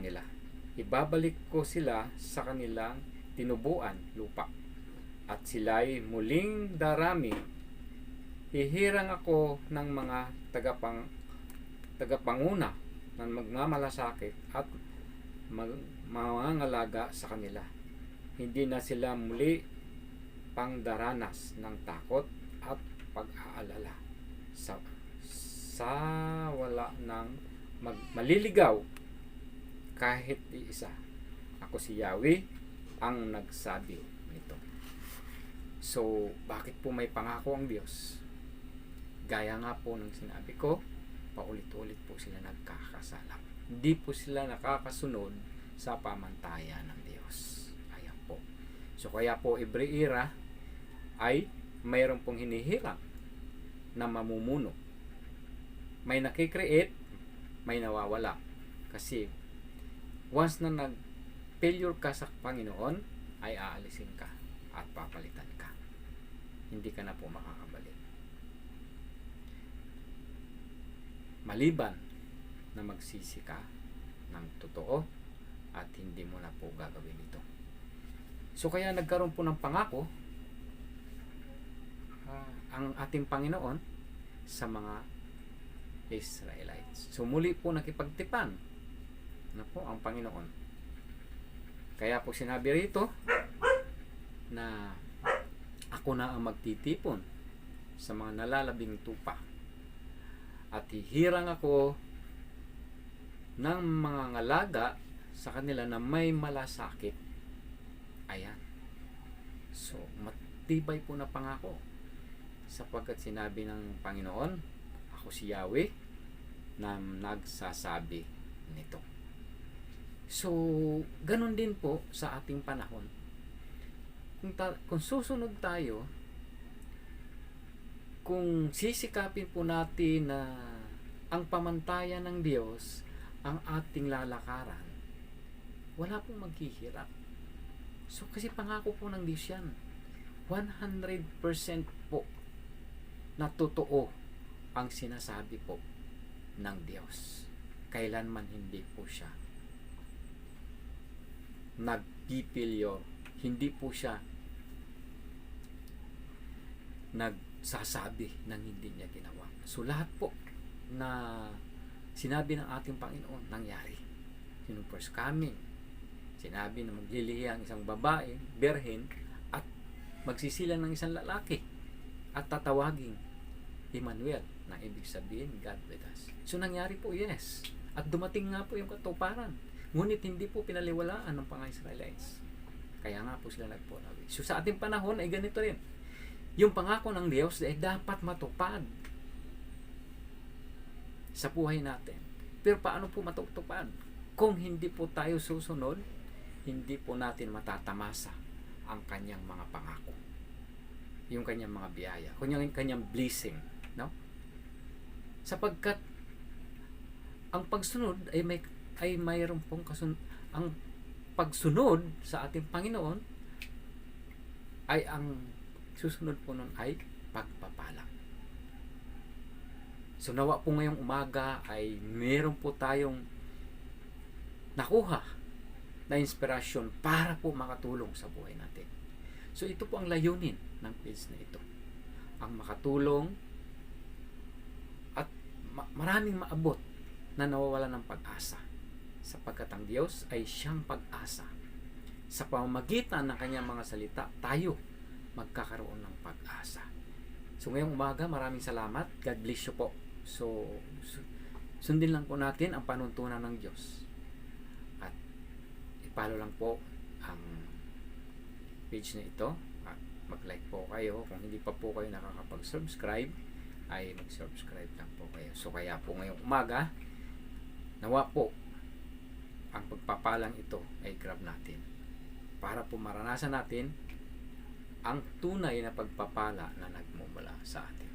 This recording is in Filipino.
kanila. Ibabalik ko sila sa kanilang tinubuan lupa. At sila'y muling darami. Hihirang ako ng mga tagapang tagapanguna na magmamalasakit at mag, mangangalaga sa kanila. Hindi na sila muli pangdaranas ng takot at pag-aalala sa sa wala ng mag, maliligaw kahit isa. Ako si Yahweh ang nagsabi nito. So, bakit po may pangako ang Diyos? Gaya nga po ng sinabi ko, paulit-ulit po sila nagkakasala. Hindi po sila nakakasunod sa pamantayan ng Diyos. Ayan po. So, kaya po every era ay mayroon pong hinihirang na mamumuno. May nakikreate, may nawawala. Kasi once na nag failure ka sa Panginoon, ay aalisin ka at papalitan ka. Hindi ka na po makakabalik. Maliban na magsisi ka ng totoo at hindi mo na po gagawin ito. So kaya nagkaroon po ng pangako ah, ang ating Panginoon sa mga Israelites. So muli po nakipagtipan na po ang Panginoon. Kaya po sinabi rito na ako na ang magtitipon sa mga nalalabing tupa at hihirang ako ng mga ngalaga sa kanila na may malasakit. Ayan. So, matibay po na pangako sapagkat sinabi ng Panginoon, ako si Yahweh na nagsasabi nito. So, ganun din po sa ating panahon. Kung, ta- kung susunod tayo, kung sisikapin po natin na ang pamantayan ng Diyos ang ating lalakaran, wala pong maghihirap. So, kasi pangako po ng Diyos yan. 100% po na totoo ang sinasabi po ng Diyos. Kailanman hindi po siya nagpipilyo. Hindi po siya nagsasabi ng hindi niya ginawa. So lahat po na sinabi ng ating Panginoon nangyari. Yung first coming, sinabi na maglilihi ang isang babae, berhen, at magsisilang ng isang lalaki at tatawaging Emmanuel na ibig sabihin God with us. So nangyari po, yes. At dumating nga po yung katuparan. Ngunit hindi po pinaliwalaan ng mga Israelites. Kaya nga po sila nagpurawi. So sa ating panahon ay ganito rin. Yung pangako ng Diyos ay dapat matupad sa buhay natin. Pero paano po matutupad? Kung hindi po tayo susunod, hindi po natin matatamasa ang kanyang mga pangako. Yung kanyang mga biyaya. Kanyang, kanyang blessing. No? Sapagkat ang pagsunod ay may ay mayroon pong kasun ang pagsunod sa ating Panginoon ay ang susunod po nun ay pagpapala. So nawa po ngayong umaga ay meron po tayong nakuha na inspirasyon para po makatulong sa buhay natin. So ito po ang layunin ng page na ito. Ang makatulong at ma- maraming maabot na nawawala ng pag-asa sapagkat ang Diyos ay siyang pag-asa. Sa pamamagitan ng kanyang mga salita, tayo magkakaroon ng pag-asa. So ngayong umaga, maraming salamat. God bless you po. So, su- sundin lang po natin ang panuntunan ng Diyos. At ipalo lang po ang page na ito. At mag-like po kayo. Kung hindi pa po kayo nakakapag-subscribe, ay mag-subscribe lang po kayo. So kaya po ngayong umaga, nawa po ang pagpapalang ito ay grab natin para po maranasan natin ang tunay na pagpapala na nagmumula sa atin.